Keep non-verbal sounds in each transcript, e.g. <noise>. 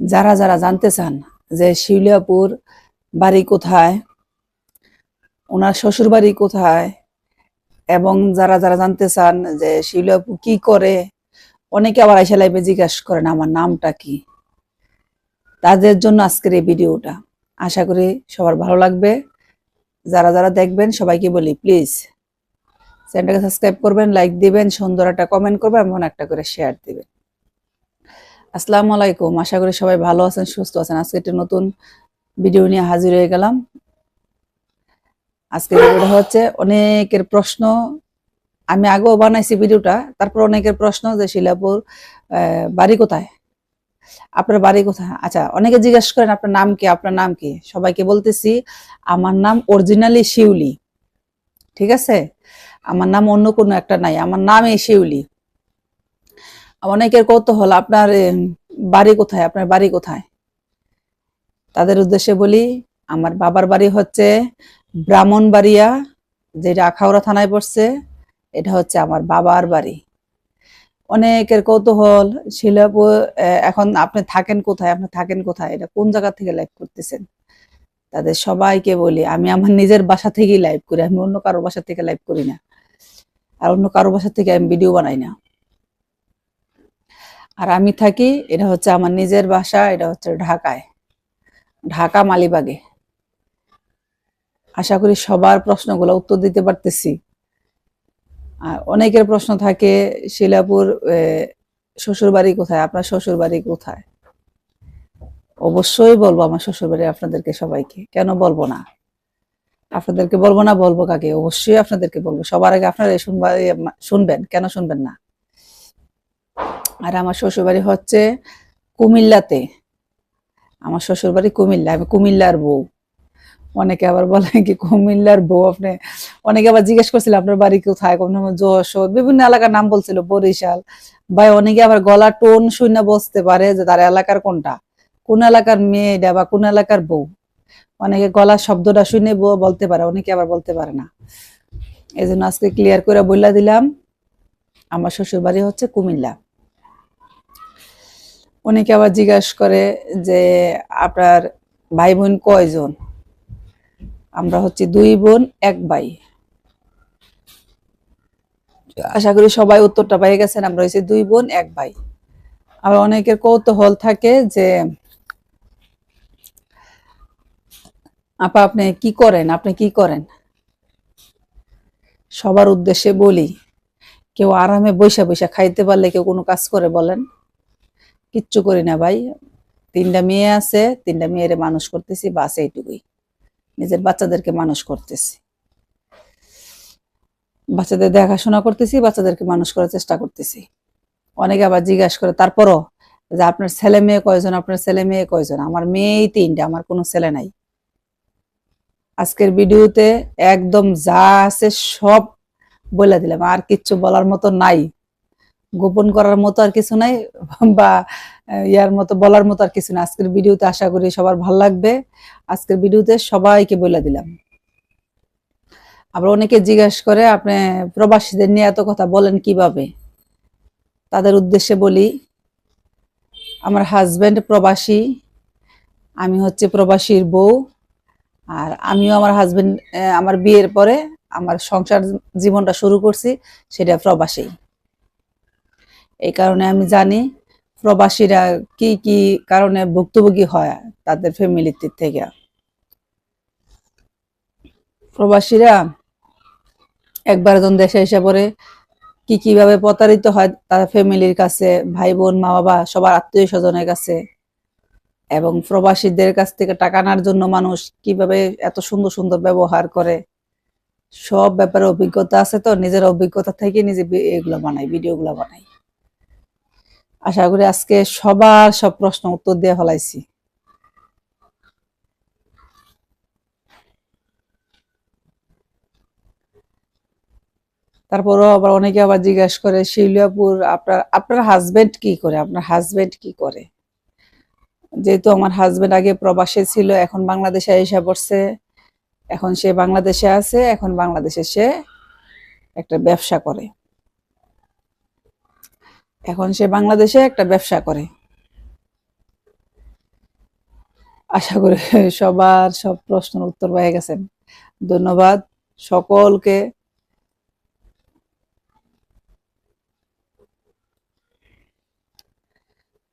যারা যারা জানতে চান যে শিউলিয়াপুর বাড়ি কোথায়, ওনার শ্বশুর বাড়ি কোথায়, এবং যারা যারা জানতে চান যে শিউলিয়াপুর কি করে, অনেকে আবার আইসা লাইভে জিজ্ঞাসা করেন আমার নামটা কি। তাদের জন্য আজকের এই ভিডিওটা। আশা করি সবার ভালো লাগবে। যারা যারা দেখবেন, সবাইকে বলি প্লিজ চ্যানেলটাকে সাবস্ক্রাইব করবেন লাইক দিবেন, সুন্দর একটা কমেন্ট করবেন, এমন একটা করে শেয়ার দিবেন। আসসালামু আলাইকুম। আশা করি সবাই ভালো আছেন, সুস্থ আছেন। আজকে একটা নতুন ভিডিও নিয়ে হাজির হয়ে গেলাম। আজকে ভিডিওটা হচ্ছে অনেকের প্রশ্ন। আমি আগেও বানাইছি ভিডিওটা তারপর অনেকের প্রশ্ন যে, শিলাপুর বাড়ি কোথায়? আপনার বাড়ি কোথায়? আচ্ছা অনেকে জিজ্ঞেস করেন, আপনার নাম কি? আপনার নাম কি? সবাইকে বলতেছি, আমার নাম অরিজিনালি শিউলি। ঠিক আছে? আমার নাম অন্য কোনো একটা নাই, আমার নামই শিউলি। অনেকের কৌতূহল আপনার বাড়ি কোথায়? আপনার বাড়ি কোথায়? তাদের উদ্দেশ্যে বলি আমার বাবার বাড়ি হচ্ছে ব্রাহ্মণবাড়িয়া যেটা আখাউড়া থানায় পড়ছে। এটা হচ্ছে আমার বাবার বাড়ি। অনেকের কৌতূহল শিলাপুর আহ, এখন আপনি থাকেন কোথায়? আপনি থাকেন কোথায়? এটা কোন জায়গা থেকে লাইভ করতেছেন? তাদের সবাইকে বলি আমি আমার নিজের বাসা থেকেই লাইভ করি আমি অন্য কারও বাসা থেকে লাইভ করি না। আর অন্য কারও বাসা থেকে আমি ভিডিও বানাই না। আর আমি থাকি, এটা হচ্ছে আমার নিজের বাসা, এটা হচ্ছে ঢাকায়। ঢাকা মালিবাগে। আশা করি সবার প্রশ্নগুলো উত্তর দিতে পারতেছি। আর অনেকের প্রশ্ন থাকে, শিলাপুর শ্বশুর বাড়ি কোথায়? আপনার শ্বশুর বাড়ি কোথায়? অবশ্যই বলব আমার শ্বশুর বাড়ি আপনাদেরকে সবাইকে। কেন বলব না? আপনাদেরকে বলব না, বলব কাকে? অবশ্যই আপনাদেরকে বলব। সবার আগে আপনারা শুনবা শুনবেন। কেন শুনবেন না? আর আমার শ্বশুরবাড়ি হচ্ছে কুমিল্লাতে। আমার শ্বশুরবাড়ি কুমিল্লা, আমি কুমিল্লার বউ। অনেকে আবার বলে কি কুমিল্লার বউ? আপনি, অনেকে আবার জিজ্ঞেস করছিল, আপনার বাড়ি কোথায়? কোন যশোর, বিভিন্ন এলাকার নাম বলছিল, বরিশাল। বা অনেকে আবার গলা টোন শুনে বসতে পারে যে তার এলাকার কোনটা? কোন এলাকার মেয়েটা বা কোন এলাকার বউ? অনেকে গলার শব্দটা শুনে বলতে পারে, অনেকে আবার বলতে পারে না। এই জন্য আজকে ক্লিয়ার করে বললা দিলাম, আমার শ্বশুর বাড়ি হচ্ছে কুমিল্লা। অনেকে আবার জিজ্ঞাসা করে যে আপনার ভাই বোন কয়জন? আমরা হচ্ছে দুই বোন এক ভাই। আশা করি সবাই উত্তরটা পেয়ে গেছেন। আমরা হচ্ছে দুই বোন এক ভাই। আবার অনেকের কৌতূহল থাকে যে আপা আপনি কি করেন? আপনি কি করেন? সবার উদ্দেশ্যে বলি কেউ আরামে বৈশা বৈশা খাইতে পারলে কেউ কোনো কাজ করে বলেন। কিচ্ছু করি না ভাই। তিনটা মেয়ে আছে, তিনটা মেয়েরে মানুষ করতেছি, বাস এইটুকুই। নিজের বাচ্চাদেরকে মানুষ করতেছি। বাচ্চাদের দেখাশোনা করতেছি, বাচ্চাদেরকে মানুষ করার চেষ্টা করতেছি। অনেকে আবার জিজ্ঞাসা করে, তারপরও যে আপনার ছেলে মেয়ে কয়জন, আপনার ছেলে মেয়ে কয়জন? আমার মেয়েই তিনটা, আমার কোনো ছেলে নাই। আজকের ভিডিওতে একদম যা আছে সব বলে দিলাম, আর কিচ্ছু বলার মতো নাই। গোপন করার মতো আর কিছু নাই, <laughs> বা ইয়ার মতো বলার মতো আর কিছু না আজকের ভিডিওতে আশা করি সবার ভালো লাগবে। আজকের ভিডিওতে সবাইকে বলে দিলাম। আবার অনেকে জিজ্ঞাসা করে, আপনি প্রবাসীদের নিয়ে এত কথা বলেন কীভাবে? তাদের উদ্দেশ্যে বলি, আমার হাজব্যান্ড প্রবাসী, আমি হচ্ছে প্রবাসীর বউ, আর আমিও আমার হাজব্যান্ড আমার বিয়ের পরে আমার সংসার জীবনটা শুরু করছি, সেটা প্রবাসী। এই কারণে আমি জানি প্রবাসীরা কি কি কারণে ভুক্তভোগী হয় তাদের ফ্যামিলির দিক থেকে। প্রবাসীরা একবার যখন দেশে এসে পড়ে, কি, কীভাবে প্রতারিত হয় তার ফ্যামিলির কাছে ভাই বোন মা বাবা সবার আত্মীয় স্বজনের কাছে। এবং প্রবাসীদের কাছ থেকে টাকা আনার জন্য মানুষ কীভাবে এত সুন্দর সুন্দর ব্যবহার করে, সব ব্যাপারে অভিজ্ঞতা আছে তো? নিজের অভিজ্ঞতা থেকে নিজে এগুলো বানাই, ভিডিওগুলো বানাই। আশা করি আজকে সবার সব প্রশ্ন উত্তর দিয়ে ফেলাইছি। তারপরও আবার অনেকে আবার জিজ্ঞাসা করে, শিলিয়াপুর, আপনার আপনার হাজবেন্ড কি করে? আপনার হাজবেন্ড কি করে? যেহেতু আমার হাজবেন্ড আগে প্রবাসে ছিল, এখন বাংলাদেশে এসে পড়ছে, এখন সে বাংলাদেশে আছে, এখন বাংলাদেশে সে একটা ব্যবসা করে। এখন সে বাংলাদেশে একটা ব্যবসা করে। আশা করি সবার সব প্রশ্নের উত্তর পেয়ে গেছেন ধন্যবাদ সকলকে।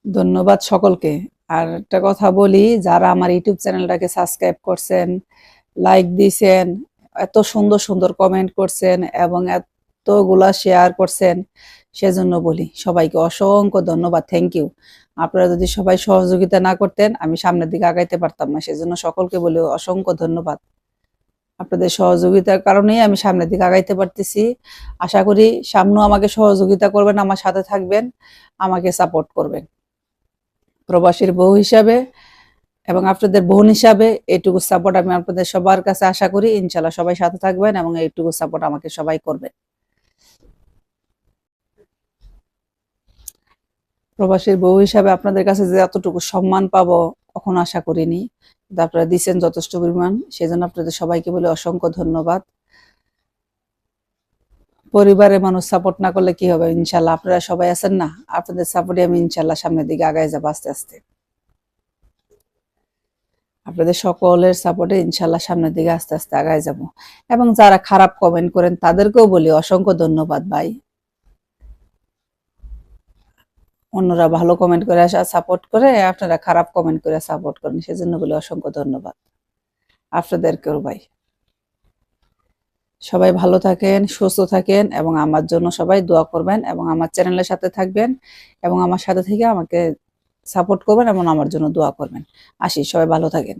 ধন্যবাদ সকলকে। আর একটা কথা বলি, যারা আমার ইউটিউব চ্যানেলটাকে সাবস্ক্রাইব করছেন, লাইক দিয়েছেন এত সুন্দর সুন্দর কমেন্ট করছেন এবং এতগুলা শেয়ার করছেন সেজন্য বলি, সবাইকে অসংখ্য ধন্যবাদ থ্যাংক ইউ আপনারা যদি সবাই সহযোগিতা না করতেন, আমি সামনের দিকে আগাইতে পারতাম না, সেজন্য সকলকে বলি অসংখ্য ধন্যবাদ। আপনাদের সহযোগিতার কারণেই আমি সামনের দিকে আগাইতে পারতেছি। আশা করি সামনেও আমাকে সহযোগিতা করবেন, আমার সাথে থাকবেন, আমাকে সাপোর্ট করবেন। প্রবাসীর বউ হিসাবে এবং আপনাদের বোন হিসাবে এইটুকু সাপোর্ট আমি আপনাদের সবার কাছে আশা করি ইনশাল্লাহ সবাই সাথে থাকবেন এবং এইটুকু সাপোর্ট আমাকে সবাই করবেন প্রবাসীর বউ হিসাবে আপনাদের কাছে যে এতটুকু সম্মান পাবো, কখনো আশা করিনি। আপনারা দিচ্ছেন যথেষ্ট পরিমাণ। সেজন্য আপনাদের সবাইকে বলে অসংখ্য ধন্যবাদ। পরিবারের মানুষ সাপোর্ট না করলে কি হবে? ইনশাল্লাহ আপনারা সবাই আছেন না? আপনাদের সাপোর্টে আমি ইনশাল্লাহ সামনের দিকে আগায় যাব আস্তে আস্তে। আপনাদের সকলের সাপোর্টে ইনশাল্লাহ সামনের দিকে আস্তে আস্তে আগায় যাব। এবং যারা খারাপ কমেন্ট করেন, তাদেরকেও বলি অসংখ্য ধন্যবাদ ভাই। অন্যরা ভালো কমেন্ট করে আসা সাপোর্ট করে, আপনারা খারাপ কমেন্ট করে সাপোর্ট করেন। সেজন্য বলে অসংখ্য ধন্যবাদ। আপনাদেরকেও ভাই। সবাই ভালো থাকেন, সুস্থ থাকেন এবং আমার জন্য সবাই দোয়া করবেন এবং আমার চ্যানেলের সাথে থাকবেন এবং আমার সাথে থেকে আমাকে সাপোর্ট করবেন এবং আমার জন্য দোয়া করবেন। আসি, সবাই ভালো থাকেন।